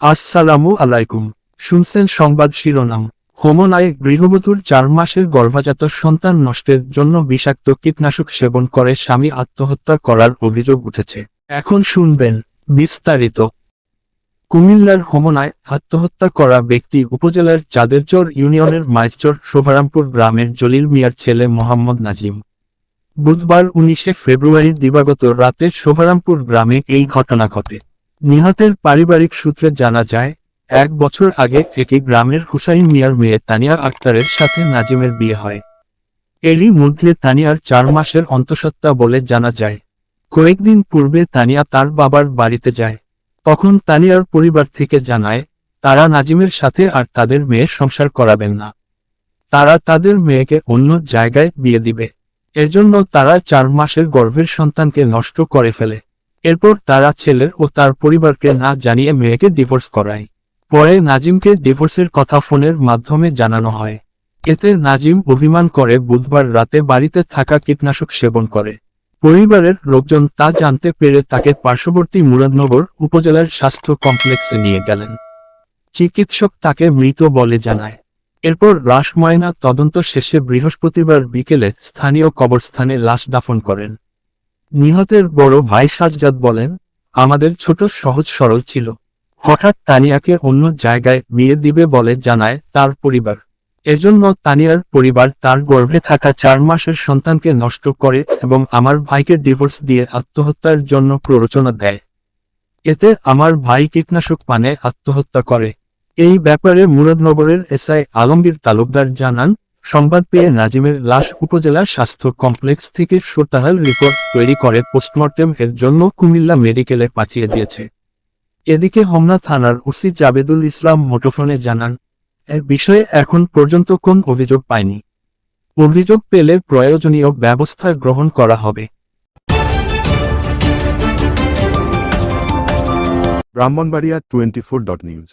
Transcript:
আসসালামু আলাইকুম। শুনছেন সংবাদ শিরোনাম। হোমনায় গৃহবধূর চার মাসের গর্ভজাত সন্তান নষ্টের জন্য বিষাক্ত কীটনাশক সেবন করে স্বামী আত্মহত্যা করার অভিযোগ উঠেছে। এখন শুনবেন বিস্তারিত। কুমিল্লার হোমনায় আত্মহত্যা করা ব্যক্তি উপজেলার চাঁদেরচর ইউনিয়নের মাইচর শোভারামপুর গ্রামের জলিল মিয়ার ছেলে মোহাম্মদ নাজিম। বুধবার উনিশে ফেব্রুয়ারি দিবাগত রাতে শোভারামপুর গ্রামে এই ঘটনা ঘটে। নিহতের পারিবারিক সূত্রে জানা যায়, এক বছর আগে একই গ্রামের হুসাইন মিয়ার মেয়ে তানিয়া আক্তারের সাথে নাজিমের বিয়ে হয়। এরই মধ্যে তানিয়ার চার মাসের অন্তঃসত্ত্বা বলে জানা যায়। কয়েকদিন পূর্বে তানিয়া তার বাবার বাড়িতে যায়। তখন তানিয়ার পরিবার থেকে জানায়, তারা নাজিমের সাথে আর তাদের মেয়ের সংসার করাবেন না। তারা তাদের মেয়েকে অন্য জায়গায় বিয়ে দিবে। এজন্য তারা চার মাসের গর্ভের সন্তানকে নষ্ট করে ফেলে। এরপর তারা ছেলের ও তার পরিবারকে না জানিয়ে মেয়েকে ডিভোর্স করায়। পরে নাজিমকে ডিভোর্সের কথা ফোনের মাধ্যমে জানানো হয়। এতে নাজিম অভিমান করে বুধবার রাতে বাড়িতে থাকা কীটনাশক সেবন করে। পরিবারের লোকজন তা জানতে পেরে তাকে পার্শ্ববর্তী মুরাদনগর উপজেলার স্বাস্থ্য কমপ্লেক্সে নিয়ে গেলেন। চিকিৎসক তাকে মৃত বলে জানায়। এরপর লাশ ময়না তদন্ত শেষে বৃহস্পতিবার বিকেলে স্থানীয় কবরস্থানে লাশ দাফন করেন। নিহতের বড় ভাই সাজ্জাদ বলেন, আমাদের ছোট সহজ সরল ছিল। হঠাৎ তানিয়াকে অন্য জায়গায় বিয়ে দিবে বলে জানায় তার পরিবার। এজন্য তানিয়ার পরিবার তার গর্ভে থাকা চার মাসের সন্তানকে নষ্ট করে এবং আমার ভাইকে ডিভোর্স দিয়ে আত্মহত্যার জন্য প্ররোচনা দেয়। এতে আমার ভাই কীটনাশক পানে আত্মহত্যা করে। এই ব্যাপারে মুরাদনগরের এসআই আলমগীর তালুকদার জানান সংবাদ পেয়ে নাজিমের লাশ উপজেলা স্বাস্থ্য কমপ্লেক্স থেকে সোতাহাল রিপোর্ট তৈরি করে পোস্টমর্টেম এর জন্য কুমিল্লা মেডিকেলে পাঠিয়ে দিয়েছে। এদিকে হোমনা থানার ওসি জাবেদুল ইসলাম মুঠোফোনে জানান এর বিষয়ে এখন পর্যন্ত কোন অভিযোগ পায়নি। অভিযোগ পেলে প্রয়োজনীয় ব্যবস্থা গ্রহণ করা হবে। Brahmanbaria twenty four dot news.